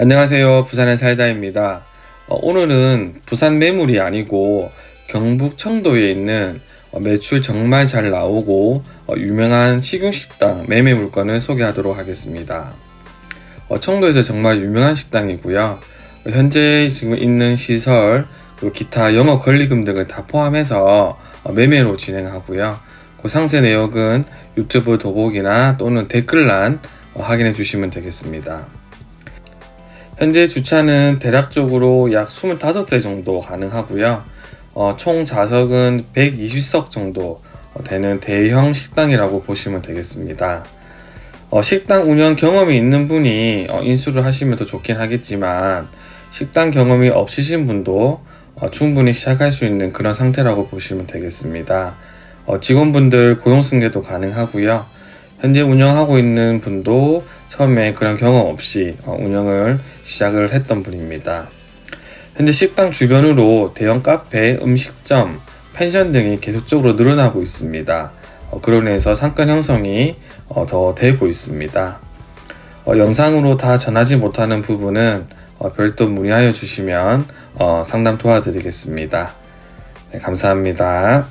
안녕하세요. 부산의 살다입니다. 어, 오늘은 부산 매물이 아니고 경북 청도에 있는 어, 매출 정말 잘 나오고 어, 유명한 식용식당 매매 물건을 소개하도록 하겠습니다. 어, 청도에서 정말 유명한 식당이고요. 어, 현재 지금 있는 시설, 기타 영업 권리금 등을 다 포함해서 어, 매매로 진행하고요. 그 상세 내역은 유튜브 더보기나 또는 댓글란 어, 확인해 주시면 되겠습니다. 현재 주차는 대략적으로 약 25대 정도 가능하고요. 어, 총 좌석은 120석 정도 어, 되는 대형 식당이라고 보시면 되겠습니다. 어, 식당 운영 경험이 있는 분이 어, 인수를 하시면 더 좋긴 하겠지만 식당 경험이 없으신 분도 어, 충분히 시작할 수 있는 그런 상태라고 보시면 되겠습니다. 어, 직원분들 고용 승계도 가능하고요. 현재 운영하고 있는 분도 처음에 그런 경험 없이 어, 운영을 시작을 했던 분입니다. 현재 식당 주변으로 대형 카페, 음식점, 펜션 등이 계속적으로 늘어나고 있습니다. 어, 인해서 상권 형성이 어, 더 되고 있습니다. 어, 영상으로 다 전하지 못하는 부분은 어, 별도 문의하여 주시면 어, 상담 도와드리겠습니다. 네, 감사합니다.